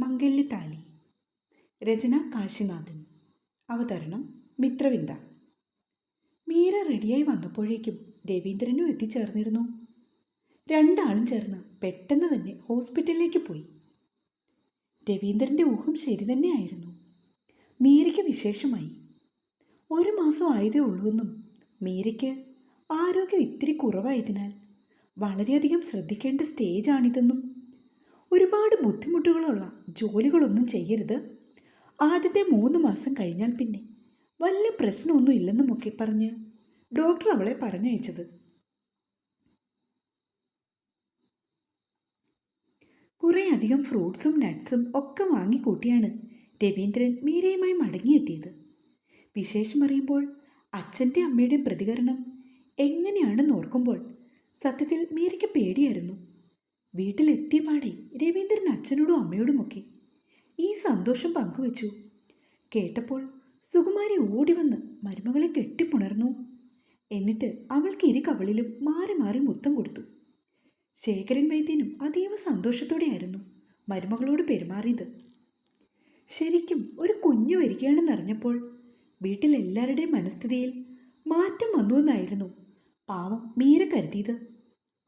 മംഗല്യത്താലി രചന കാശിനാഥൻ. അവതരണം മിത്രവിന്ദ. മീര റെഡിയായി വന്നപ്പോഴേക്കും രവീന്ദ്രനും എത്തിച്ചേർന്നിരുന്നു. രണ്ടാളും ചേർന്ന് പെട്ടെന്ന് തന്നെ ഹോസ്പിറ്റലിലേക്ക് പോയി. രവീന്ദ്രന്റെ ഊഹം ശരി തന്നെയായിരുന്നു. മീരയ്ക്ക് വിശേഷമായി. ഒരു മാസം ആയതേ ഉള്ളൂവെന്നും മീരയ്ക്ക് ആരോഗ്യം ഇത്തിരി കുറവായതിനാൽ വളരെയധികം ശ്രദ്ധിക്കേണ്ട സ്റ്റേജാണിതെന്നും ഒരുപാട് ബുദ്ധിമുട്ടുകളുള്ള ജോലികളൊന്നും ചെയ്യരുത്. ആദ്യത്തെ മൂന്ന് മാസം കഴിഞ്ഞാൽ പിന്നെ വലിയ പ്രശ്നമൊന്നും ഇല്ലെന്നുമൊക്കെ പറഞ്ഞ് ഡോക്ടർ അവളെ പറഞ്ഞയച്ചത്. കുറേ അധികം ഫ്രൂട്ട്സും നട്ട്സും ഒക്കെ വാങ്ങിക്കൂട്ടിയാണ് രവീന്ദ്രൻ മീരയുമായി മടങ്ങിയെത്തിയത്. വിശേഷമറിയുമ്പോൾ അച്ഛന്റെ അമ്മയുടെ പ്രതികരണം എങ്ങനെയാണെന്ന് ഓർക്കുമ്പോൾ സത്യത്തിൽ മീരയ്ക്ക് പേടിയായിരുന്നു. വീട്ടിലെത്തിയ പാടെ രവീന്ദ്രൻ അച്ഛനോടും അമ്മയോടുമൊക്കെ ഈ സന്തോഷം പങ്കുവച്ചു. കേട്ടപ്പോൾ സുകുമാരി ഓടിവന്ന് മരുമകളെ കെട്ടിപ്പുണർന്നു. എന്നിട്ട് അവൾക്ക് ഇരു കവളിലും മാറി മാറി മുത്തം കൊടുത്തു. ശേഖരൻ വൈദ്യനും അതീവ സന്തോഷത്തോടെയായിരുന്നു മരുമകളോട് പെരുമാറിയത്. ശരിക്കും ഒരു കുഞ്ഞു വരികയാണെന്നറിഞ്ഞപ്പോൾ വീട്ടിലെല്ലാവരുടെയും മനസ്ഥിതിയിൽ മാറ്റം വന്നുവെന്നായിരുന്നു പാവം മീര കരുതിയത്.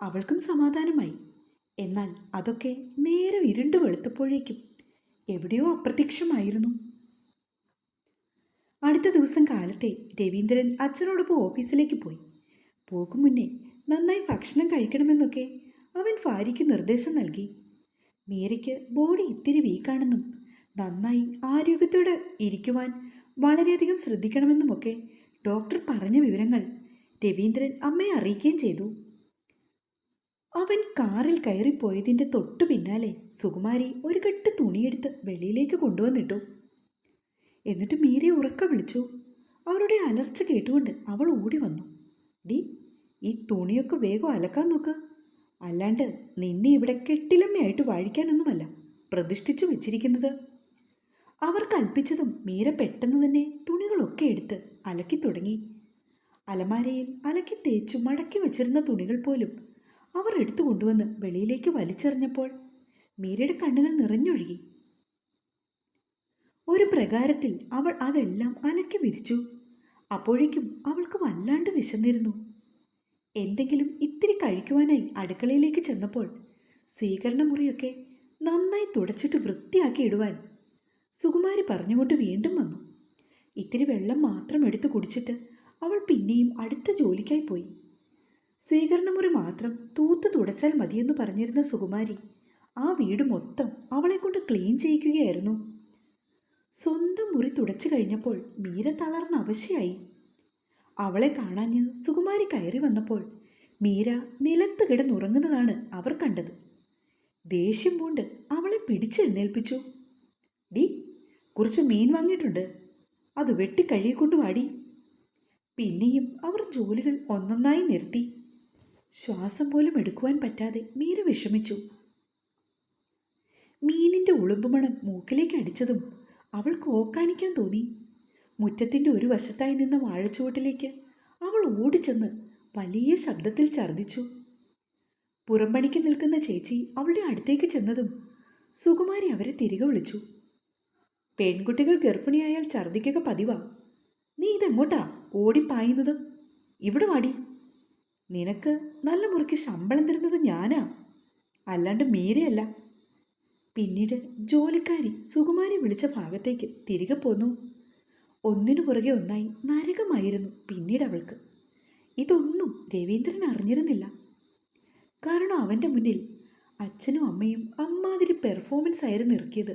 അവൾക്കും സമാധാനമായി. എന്നാൽ അതൊക്കെ നേരം ഇരുണ്ടു വെളുത്തപ്പോഴേക്കും എവിടെയോ അപ്രത്യക്ഷമായിരുന്നു. അടുത്ത ദിവസം കാലത്തെ രവീന്ദ്രൻ അച്ഛനോടൊപ്പം ഓഫീസിലേക്ക് പോയി. പോകും മുന്നേ നന്നായി ഭക്ഷണം കഴിക്കണമെന്നൊക്കെ അവൻ ഭാര്യയ്ക്ക് നിർദ്ദേശം നൽകി. മീരയ്ക്ക് ബോഡി ഇത്തിരി വീക്കാണെന്നും നന്നായി ആരോഗ്യത്തോടെ ഇരിക്കുവാൻ വളരെയധികം ശ്രദ്ധിക്കണമെന്നുമൊക്കെ ഡോക്ടർ പറഞ്ഞ വിവരങ്ങൾ രവീന്ദ്രൻ അമ്മയെ അറിയിക്കുകയും ചെയ്തു. അവൻ കാറിൽ കയറിപ്പോയതിന്റെ തൊട്ടു പിന്നാലെ സുകുമാരി ഒരു കെട്ട് തുണിയെടുത്ത് വെളിയിലേക്ക് കൊണ്ടുവന്നിട്ടു. എന്നിട്ട് മീരെ ഉറക്ക വിളിച്ചു. അവരുടെ അലർച്ച കേട്ടുകൊണ്ട് അവൾ ഓടി വന്നു. ഡി ഈ തുണിയൊക്കെ വേഗം അലക്കാൻ നോക്ക്. അല്ലാണ്ട് നിന്നെ ഇവിടെ കെട്ടിലമ്മയായിട്ട് വാഴിക്കാനൊന്നുമല്ല. പ്രതിഷ്ഠിച്ചു വെച്ചിരിക്കുന്നത്. അവർ കൽപ്പിച്ചതും മീര പെട്ടെന്ന് തന്നെ തുണികളൊക്കെ എടുത്ത് അലക്കി തുടങ്ങി. അലമാരയിൽ അലക്കി തേച്ചു മടക്കി വെച്ചിരുന്ന തുണികൾ പോലും അവർ എടുത്തു കൊണ്ടുവന്ന് വെളിയിലേക്ക് വലിച്ചെറിഞ്ഞപ്പോൾ മീരയുടെ കണ്ണുകൾ നിറഞ്ഞൊഴുകി. ഒരു പ്രകാരത്തിൽ അവൾ അതെല്ലാം അലക്കി വിരിച്ചു. അപ്പോഴേക്കും അവൾക്ക് വല്ലാണ്ട് വിശന്നിരുന്നു. എന്തെങ്കിലും ഇത്തിരി കഴിക്കുവാനായി അടുക്കളയിലേക്ക് ചെന്നപ്പോൾ സ്വീകരണ മുറിയൊക്കെ നന്നായി തുടച്ചിട്ട് വൃത്തിയാക്കി ഇടുവാൻ സുകുമാരി പറഞ്ഞുകൊണ്ട് വീണ്ടും വന്നു. ഇത്തിരി വെള്ളം മാത്രം എടുത്തു കുടിച്ചിട്ട് അവൾ പിന്നെയും അടുത്ത ജോലിക്കായി പോയി. സ്വീകരണമുറി മാത്രം തൂത്തു തുടച്ചാൽ മതിയെന്ന് പറഞ്ഞിരുന്ന സുകുമാരി ആ വീട് മൊത്തം അവളെ കൊണ്ട് ക്ലീൻ ചെയ്യിക്കുകയായിരുന്നു. സ്വന്തം മുറി തുടച്ചു കഴിഞ്ഞപ്പോൾ മീര തളർന്ന അവശയായി. അവളെ കാണാഞ്ഞ് സുകുമാരി കയറി വന്നപ്പോൾ മീര നിലത്ത് കിടന്നുറങ്ങുന്നതാണ് അവർ കണ്ടത്. ദേഷ്യം പൂണ്ട് അവളെ പിടിച്ചെഴുന്നേൽപ്പിച്ചു ഡി കുറച്ച് മീൻ വാങ്ങിയിട്ടുണ്ട്. അത് വെട്ടിക്കഴുകിക്കൊണ്ട് വാടി. പിന്നെയും അവർ ജോലികൾ ഒന്നൊന്നായി നിർത്തി. ശ്വാസം പോലും എടുക്കുവാൻ പറ്റാതെ മീര വിഷമിച്ചു. മീനിന്റെ ഉളുമ്പുമണം മൂക്കിലേക്ക് അടിച്ചതും അവൾക്ക് ഓക്കാനിക്കാൻ തോന്നി. മുറ്റത്തിന്റെ ഒരു വശത്തായി നിന്ന വാഴച്ചുവട്ടിലേക്ക് അവൾ ഓടിച്ചെന്ന് വലിയ ശബ്ദത്തിൽ ഛർദ്ദിച്ചു. പുറംപണിക്ക് നിൽക്കുന്ന ചേച്ചി അവളുടെ അടുത്തേക്ക് ചെന്നതും സുകുമാരി അവരെ തിരികെ വിളിച്ചു. പെൺകുട്ടികൾ ഗർഭിണിയായാൽ ഛർദ്ദിക്കുക പതിവാ. നീ ഇതെങ്ങോട്ടാ? ഓടിപ്പായുന്നത് ഇവിടെ വാടി. നിനക്ക് നല്ല മുറിക്ക് ശമ്പളം തരുന്നത് ഞാനാ? അല്ലാണ്ട് മീരയല്ല. പിന്നീട് ജോലിക്കാരി സുകുമാരി വിളിച്ച ഭാഗത്തേക്ക് തിരികെ പോന്നു. ഒന്നിനു പുറകെ ഒന്നായി നരകമായിരുന്നു പിന്നീട് അവൾക്ക്. ഇതൊന്നും രവീന്ദ്രൻ അറിഞ്ഞിരുന്നില്ല. കാരണം അവന്റെ മുന്നിൽ അച്ഛനും അമ്മയും അമ്മാതിരി പെർഫോമൻസ് ആയിരുന്നു ഇറക്കിയത്.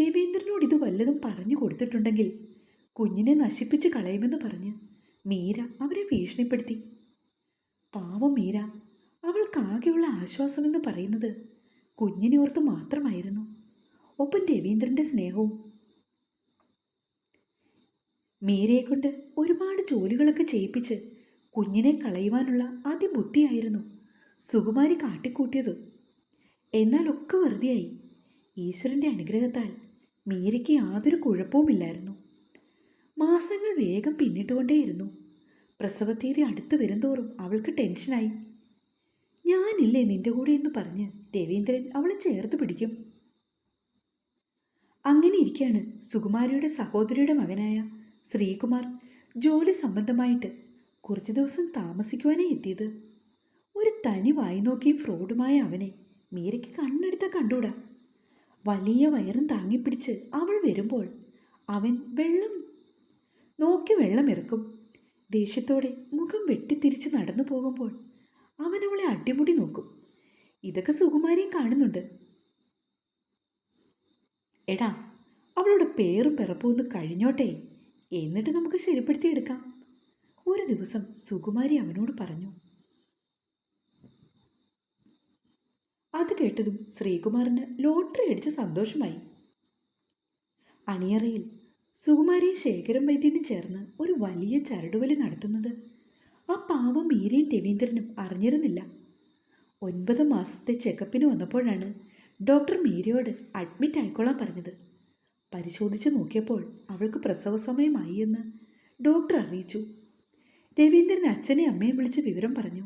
രവീന്ദ്രനോട് ഇത് വല്ലതും പറഞ്ഞു കൊടുത്തിട്ടുണ്ടെങ്കിൽ കുഞ്ഞിനെ നശിപ്പിച്ച് കളയുമെന്ന് പറഞ്ഞ് മീര അവരെ ഭീഷണിപ്പെടുത്തി. പാവം മീര. അവൾക്കാകെയുള്ള ആശ്വാസമെന്ന് പറയുന്നത് കുഞ്ഞിനെ ഓർത്ത് മാത്രമായിരുന്നു. ഒപ്പം രവീന്ദ്രന്റെ സ്നേഹവും. മീരയെ കൊണ്ട് ഒരുപാട് ജോലികളൊക്കെ ചെയ്യിപ്പിച്ച് കുഞ്ഞിനെ കളയുവാനുള്ള അതിബുദ്ധിയായിരുന്നു സുകുമാരി കാട്ടിക്കൂട്ടിയത്. എന്നാൽ ഒക്കെ വെറുതെയായി. ഈശ്വരന്റെ അനുഗ്രഹത്താൽ മീരയ്ക്ക് യാതൊരു കുഴപ്പവുമില്ലായിരുന്നു. മാസങ്ങൾ വേഗം പിന്നിട്ടുകൊണ്ടേയിരുന്നു. പ്രസവത്തീയതി അടുത്ത് വരുന്തോറും അവൾക്ക് ടെൻഷനായി. ഞാനില്ലേ നിന്റെ കൂടെ എന്ന് പറഞ്ഞ് രവീന്ദ്രൻ അവളെ ചേർത്ത് പിടിക്കും. അങ്ങനെ ഇരിക്കാണ് സുകുമാരിയുടെ സഹോദരിയുടെ മകനായ ശ്രീകുമാർ ജോലി സംബന്ധമായിട്ട് കുറച്ച് ദിവസം താമസിക്കുവാനേ എത്തിയത്. ഒരു തനി വായി നോക്കിയും ഫ്രോഡുമായ അവനെ മീരയ്ക്ക് കണ്ണെടുത്ത കണ്ടൂടാ. വലിയ വയറും താങ്ങിപ്പിടിച്ച് അവൾ വരുമ്പോൾ അവൻ വെള്ളം നോക്കി വെള്ളം ഇറക്കും. ദേഷ്യത്തോടെ മുഖം വെട്ടിത്തിരിച്ച് നടന്നു പോകുമ്പോൾ അവൻ അവളെ അടിമുടി നോക്കും. ഇതൊക്കെ സുകുമാരിയും കാണുന്നുണ്ട്. എടാ അവളുടെ പേറും പിറപ്പും ഒന്ന് കഴിഞ്ഞോട്ടെ. എന്നിട്ട് നമുക്ക് ശരിപ്പെടുത്തിയെടുക്കാം ഒരു ദിവസം സുകുമാരി അവനോട് പറഞ്ഞു. അത് കേട്ടതും ശ്രീകുമാറിന് ലോട്ടറി അടിച്ച സന്തോഷമായി. അണിയറയിൽ സുകുമാരിയും ശേഖരം വൈദ്യനും ചേർന്ന് ഒരു വലിയ ചരടുവലി നടത്തുന്നത്. ആ പാവം മീരയും രവീന്ദ്രനും അറിഞ്ഞിരുന്നില്ല. ഒൻപത് മാസത്തെ ചെക്കപ്പിന് വന്നപ്പോഴാണ് ഡോക്ടർ മീരയോട് അഡ്മിറ്റ് ആയിക്കോളാൻ പറഞ്ഞത്. പരിശോധിച്ച് നോക്കിയപ്പോൾ അവൾക്ക് പ്രസവ സമയമായി എന്ന് ഡോക്ടർ അറിയിച്ചു. രവീന്ദ്രൻ അച്ഛനെ അമ്മയും വിളിച്ച് വിവരം പറഞ്ഞു.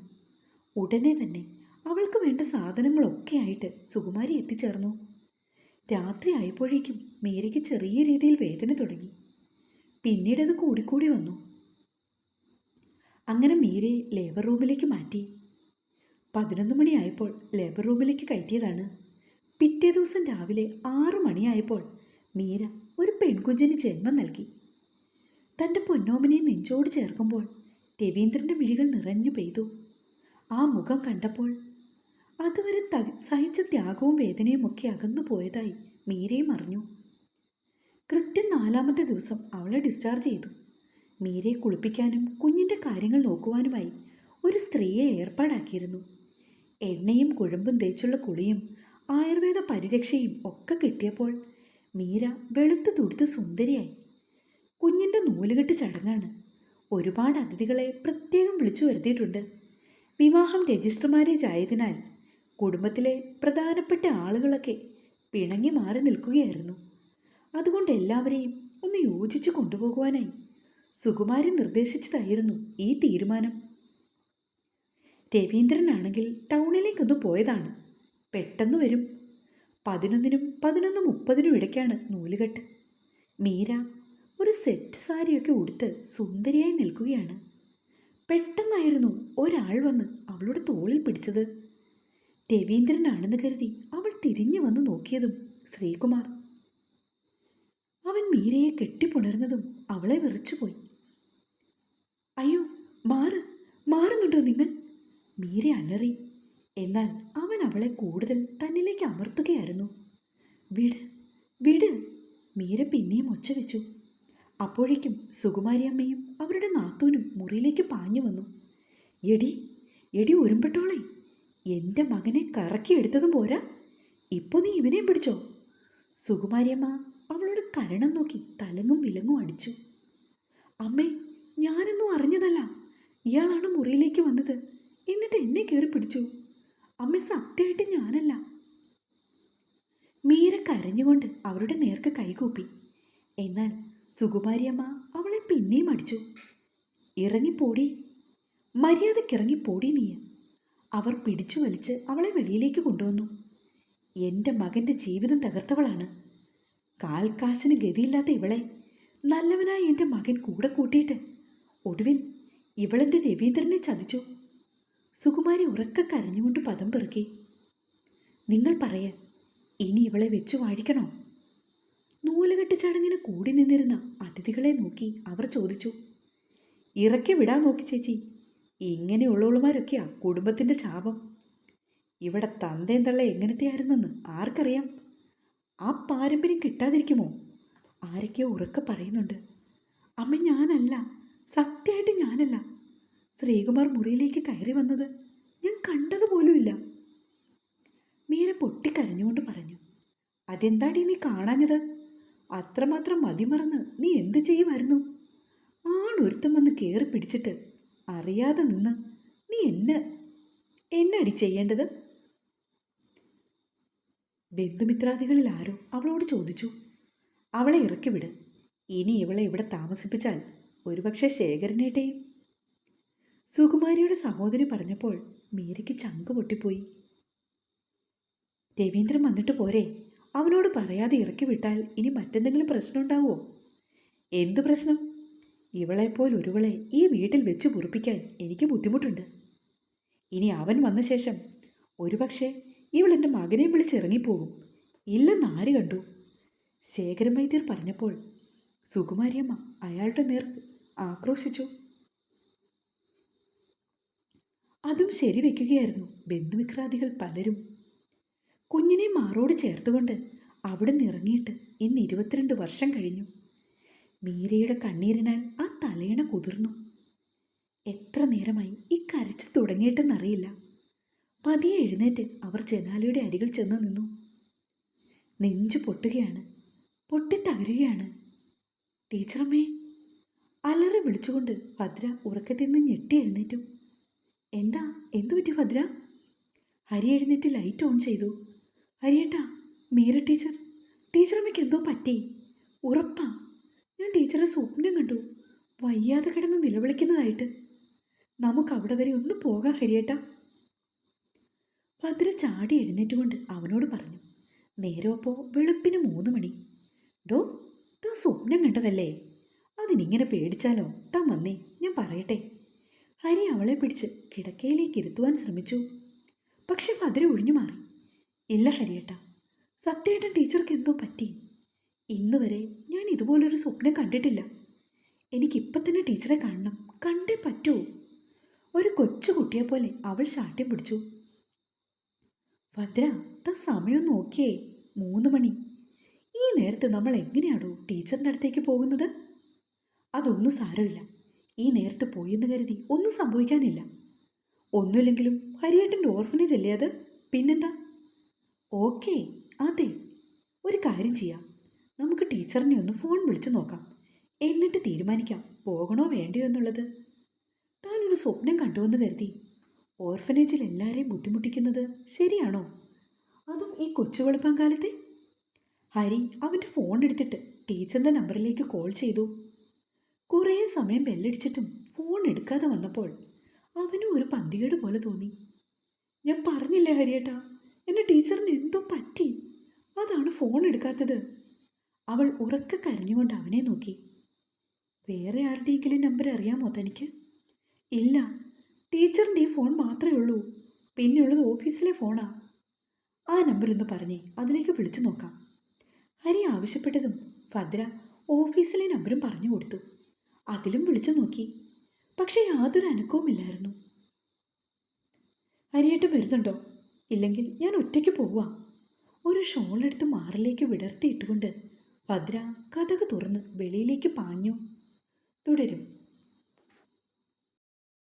ഉടനെ തന്നെ അവൾക്ക് വേണ്ട സാധനങ്ങളൊക്കെ ആയിട്ട് സുകുമാരി എത്തിച്ചേർന്നു. രാത്രി ആയപ്പോഴേക്കും മേരയ്ക്ക് ചെറിയ രീതിയിൽ വേദന തുടങ്ങി. പിന്നീട് അത് കൂടിക്കൂടി വന്നു. അങ്ങനെ മീരയെ ലേബർ റൂമിലേക്ക് മാറ്റി. പതിനൊന്ന് മണിയായപ്പോൾ ലേബർ റൂമിലേക്ക് കയറ്റിയതാണ്. പിറ്റേ ദിവസം രാവിലെ ആറു മണിയായപ്പോൾ മീര ഒരു പെൺകുഞ്ഞിന് ജന്മം നൽകി. തന്റെ പൊന്നോമനെ നെഞ്ചോട് ചേർക്കുമ്പോൾ രവീന്ദ്രന്റെ മിഴികൾ നിറഞ്ഞു പെയ്തു. ആ മുഖം കണ്ടപ്പോൾ അതുവരെ സഹിച്ച ത്യാഗവും വേദനയും ഒക്കെ അകന്നു പോയതായി മീരയും അറിഞ്ഞു. കൃത്യം നാലാമത്തെ ദിവസം അവളെ ഡിസ്ചാർജ് ചെയ്തു. മീരയെ കുളിപ്പിക്കാനും കുഞ്ഞിന്റെ കാര്യങ്ങൾ നോക്കുവാനുമായി ഒരു സ്ത്രീയെ ഏർപ്പാടാക്കിയിരുന്നു. എണ്ണയും കുഴമ്പും തേച്ചുള്ള കുളിയും ആയുർവേദ പരിരക്ഷയും ഒക്കെ കിട്ടിയപ്പോൾ മീര വെളുത്തു തുടുത്ത് സുന്ദരിയായി. കുഞ്ഞിന്റെ നൂലുകെട്ട് ചടങ്ങാണ്. ഒരുപാട് അതിഥികളെ പ്രത്യേകം വിളിച്ചു വരുത്തിയിട്ടുണ്ട്. വിവാഹം രജിസ്റ്റർ മാരേജ് ആയതിനാൽ കുടുംബത്തിലെ പ്രധാനപ്പെട്ട ആളുകളൊക്കെ പിണങ്ങി മാറി നിൽക്കുകയായിരുന്നു. അതുകൊണ്ട് എല്ലാവരെയും ഒന്ന് യോജിച്ച് കൊണ്ടുപോകുവാനായി സുകുമാരൻ നിർദ്ദേശിച്ചതായിരുന്നു ഈ തീരുമാനം. രവീന്ദ്രനാണെങ്കിൽ ടൗണിലേക്കൊന്ന് പോയതാണ്. പെട്ടെന്ന് വരും. പതിനൊന്നിനും പതിനൊന്ന് മുപ്പതിനും ഇടയ്ക്കാണ് നൂലുകെട്ട്. മീര ഒരു സെറ്റ് സാരിയൊക്കെ ഉടുത്ത് സുന്ദരിയായി നിൽക്കുകയാണ്. പെട്ടെന്നായിരുന്നു ഒരാൾ വന്ന് അവളുടെ തോളിൽ പിടിച്ചത്. രവീന്ദ്രനാണെന്ന് കരുതി അവൾ തിരിഞ്ഞു വന്ന് നോക്കിയതും ശ്രീകുമാർ. അവൻ മീരയെ കെട്ടിപ്പുണർന്നതും അവളെ വിറച്ചുപോയി. അയ്യോ മാറ് മാറുന്നുണ്ടോ നിങ്ങൾ? മീര അലറി. എന്നാൽ അവൻ അവളെ കൂടുതൽ തന്നിലേക്ക് അമർത്തുകയായിരുന്നു. വിട് വിട് മീര പിന്നെയും ഒച്ച വെച്ചു അപ്പോഴേക്കും സുകുമാരിയമ്മയും അവരുടെ നാത്തൂനും മുറിയിലേക്ക് പാഞ്ഞു വന്നു. എടി എടി ഒരുമ്പെട്ടോളെ എന്റെ മകനെ കറക്കിയെടുത്തതും പോരാ. ഇപ്പോൾ നീ ഇവനെയും പിടിച്ചോ? സുകുമാരിയമ്മ അവളോട് കരണം നോക്കി തലങ്ങും വിലങ്ങും അടിച്ചു. അമ്മേ ഞാനൊന്നും അറിഞ്ഞതല്ല. ഇയാളാണ് മുറിയിലേക്ക് വന്നത്. എന്നിട്ട് എന്നെ കയറി പിടിച്ചു. അമ്മ സത്യമായിട്ട് ഞാനല്ല. മീര കരഞ്ഞുകൊണ്ട് അവരുടെ നേർക്ക് കൈകൂപ്പി. എന്നാൽ സുകുമാരിയമ്മ അവളെ പിന്നെയും അടിച്ചു. ഇറങ്ങിപ്പോടി. മര്യാദക്കിറങ്ങിപ്പോടി നീ അവർ പിടിച്ചു വലിച്ച് അവളെ വെളിയിലേക്ക് കൊണ്ടുവന്നു. എന്റെ മകന്റെ ജീവിതം തകർത്തവളാണ്. കാൽക്കാശിന് ഗതിയില്ലാത്ത ഇവളെ നല്ലവനായ എന്റെ മകൻ കൂടെ കൂട്ടിയിട്ട് ഒടുവിൽ ഇവളെന്റെ രവീന്ദ്രനെ ചതിച്ചു. സുകുമാരി ഉറക്ക കരഞ്ഞുകൊണ്ട് പദം പെറുക്കി നിങ്ങൾ പറയ ഇനി ഇവളെ വെച്ചു വാഴിക്കണോ? നൂലുകെട്ട് ചടങ്ങിന് കൂടി നിന്നിരുന്ന അതിഥികളെ നോക്കി അവർ ചോദിച്ചു ഇറക്കി വിടാൻ നോക്കി ചേച്ചി. ഇങ്ങനെയുള്ളവളുമാരൊക്കെയാ കുടുംബത്തിന്റെ ശാപം. ഇവിടെ തന്തയും തള്ള എങ്ങനത്തെയായിരുന്നെന്ന് ആർക്കറിയാം? ആ പാരമ്പര്യം കിട്ടാതിരിക്കുമോ? ആരൊക്കെയോ ഉറക്കെ പറയുന്നുണ്ട്. അമ്മ ഞാനല്ല സത്യമായിട്ട് ഞാനല്ല. ശ്രീകുമാർ മുറിയിലേക്ക് കയറി വന്നത് ഞാൻ കണ്ടതുപോലുമില്ല. മീര പൊട്ടിക്കരഞ്ഞുകൊണ്ട് പറഞ്ഞു അതെന്താടി നീ കാണാഞ്ഞത്? അത്രമാത്രം മതിമറന്ന് നീ എന്ത് ചെയ്യുമായിരുന്നു? ആണൊരുത്തം വന്ന് കയറി പിടിച്ചിട്ട് അറിയാതെ നിന്ന് നീ എന്നെ എന്നടി ചെയ്യേണ്ടത്? ബന്ധുമിത്രാദികളിൽ ആരോ അവളോട് ചോദിച്ചു. അവളെ ഇറക്കി വിട്. ഇനി ഇവളെ ഇവിടെ താമസിപ്പിച്ചാൽ ഒരുപക്ഷെ ശേഖരനേട്ടയും. സുകുമാരിയുടെ സഹോദരി പറഞ്ഞപ്പോൾ മീരയ്ക്ക് ചങ്ക് പൊട്ടിപ്പോയി. രവീന്ദ്രൻ വന്നിട്ട് പോരെ അവനോട് പറയാതെ ഇറക്കി വിട്ടാൽ ഇനി മറ്റെന്തെങ്കിലും പ്രശ്നമുണ്ടാവുമോ എന്ത് പ്രശ്നം? ഇവളെപ്പോലെ ഒരുവളെ ഈ വീട്ടിൽ വെച്ച് പൊറുപ്പിക്കാൻ എനിക്ക് ബുദ്ധിമുട്ടുണ്ട്. ഇനി അവൻ വന്ന ശേഷം ഒരുപക്ഷെ ഇവൾ എന്റെ മകനെ വിളിച്ചിറങ്ങിപ്പോകും. ഇല്ലെന്ന് ആര് കണ്ടു? ശേഖരൻ വൈദ്യർ പറഞ്ഞപ്പോൾ സുകുമാരിയമ്മ അയാളുടെ നേർ ആക്രോശിച്ചു. അതും ശരിവെക്കുകയായിരുന്നു ബന്ധുമിത്രാദികൾ പലരും കുഞ്ഞിനെ മാറോട് ചേർത്തുകൊണ്ട് അവിടെ നിറങ്ങിയിട്ട് ഇന്ന് ഇരുപത്തിരണ്ട് വർഷം കഴിഞ്ഞു. മീരയുടെ കണ്ണീരിനാൽ ആ തലയിണ കുതിർന്നു. എത്ര നേരമായി ഈ കരച്ചു തുടങ്ങിയിട്ടെന്നറിയില്ല. പതിയെ എഴുന്നേറ്റ് അവർ ജനാലയുടെ അരികിൽ ചെന്ന് നിന്നു. നെഞ്ചു പൊട്ടുകയാണ് പൊട്ടിത്തകരുകയാണ് ടീച്ചറമ്മേ അലറി വിളിച്ചുകൊണ്ട് ഭദ്ര ഉറക്കത്തിൽ നിന്ന് ഞെട്ടി എഴുന്നേറ്റു. എന്താ എന്തു പറ്റി ഭദ്ര? ഹരി എഴുന്നേറ്റ് ലൈറ്റ് ഓൺ ചെയ്തു. ഹരിയേട്ടാ മീര ടീച്ചർ ടീച്ചറമ്മയ്ക്ക് എന്തോ പറ്റി? ഉറപ്പാ. ഞാൻ ടീച്ചറെ സ്വപ്നം കണ്ടു. വയ്യാതെ കിടന്ന് നിലവിളിക്കുന്നതായിട്ട്. നമുക്ക് അവിടെ വരെ ഒന്ന് പോകാം ഹരിയേട്ടാ. ഭദ്ര ചാടി എഴുന്നേറ്റുകൊണ്ട് അവനോട് പറഞ്ഞു നേരം അപ്പോൾ വെളുപ്പിന് മൂന്ന് മണി. ഡോ താ സ്വപ്നം കണ്ടതല്ലേ? അതിനിങ്ങനെ പേടിച്ചാലോ? താ വന്നേ ഞാൻ പറയട്ടെ. ഹരി അവളെ പിടിച്ച് കിടക്കയിലേക്ക് ഇരുത്തുവാൻ ശ്രമിച്ചു. പക്ഷെ ഭദ്ര ഒഴിഞ്ഞു മാറി. ഇല്ല ഹരിയേട്ട. സത്യേട്ടൻ ടീച്ചർക്ക് എന്തോ പറ്റി? ഇന്ന് വരെ ഞാൻ ഇതുപോലൊരു സ്വപ്നം കണ്ടിട്ടില്ല. എനിക്കിപ്പം തന്നെ ടീച്ചറെ കാണണം. കണ്ടേ പറ്റൂ. ഒരു കൊച്ചു കുട്ടിയെ പോലെ അവൾ ശാഠ്യം പിടിച്ചു. ഭദ്ര ത സമയം നോക്കിയേ. മൂന്ന് മണി. ഈ നേരത്ത് നമ്മൾ എങ്ങനെയാണോ ടീച്ചറിന്റെ അടുത്തേക്ക് പോകുന്നത്? അതൊന്നും സാരമില്ല. ഈ നേരത്ത് പോയെന്ന് കരുതി ഒന്നും സംഭവിക്കാനില്ല. ഒന്നുമില്ലെങ്കിലും ഹരിയേട്ടന്റെ ഓർഫനേജ് അല്ലേ അത്? പിന്നെന്താ? ഓക്കേ അതെ. ഒരു കാര്യം ചെയ്യാം. നമുക്ക് ടീച്ചറിനെ ഒന്ന് ഫോൺ വിളിച്ചു നോക്കാം. എന്നിട്ട് തീരുമാനിക്കാം. പോകണോ വേണ്ടയോ എന്നുള്ളത്. താനൊരു സ്വപ്നം കണ്ടുവെന്ന് കരുതി. ഓർഫനേജിൽ എല്ലാവരെയും ബുദ്ധിമുട്ടിക്കുന്നത് ശരിയാണോ? അതും ഈ കൊച്ചു വെളുപ്പം കാലത്തെ ഹരി അവന്റെ ഫോൺ എടുത്തിട്ട് ടീച്ചറിന്റെ നമ്പറിലേക്ക് കോൾ ചെയ്തു. കുറേ സമയം ബെല്ലടിച്ചിട്ടും ഫോൺ എടുക്കാതെ വന്നപ്പോൾ അവനും ഒരു പന്തികേട് പോലെ തോന്നി. ഞാൻ പറഞ്ഞില്ലേ ഹരിയേട്ടാ എന്നെ ടീച്ചറിന് എന്തോ പറ്റി? അതാണ് ഫോൺ എടുക്കാത്തത്. അവൾ ഉറക്ക കരഞ്ഞുകൊണ്ട് അവനെ നോക്കി. വേറെ ആരുടെയെങ്കിലും നമ്പർ അറിയാമോ തനിക്ക്? ഇല്ല. ടീച്ചറിന്റെ ഈ ഫോൺ മാത്രമേ ഉള്ളൂ. പിന്നെയുള്ളത് ഓഫീസിലെ ഫോണാ. ആ നമ്പർ ഒന്ന് പറഞ്ഞേ. അതിലേക്ക് വിളിച്ചു നോക്കാം. ഹരി ആവശ്യപ്പെട്ടതും ഭദ്ര ഓഫീസിലെ നമ്പറും പറഞ്ഞു കൊടുത്തു. അതിലും വിളിച്ചു നോക്കി. പക്ഷേ യാതൊരു അനക്കവുമില്ലായിരുന്നു ഹരിയേട്ടൻ വരുന്നുണ്ടോ? ഇല്ലെങ്കിൽ ഞാൻ ഒറ്റയ്ക്ക് പോവാം. ഒരു ഷോളെടുത്ത് മാറിലേക്ക് വിടർത്തിയിട്ടുകൊണ്ട് ഭദ്ര കഥക് തുറന്ന് വെളിയിലേക്ക് പാഞ്ഞു. തുടരും.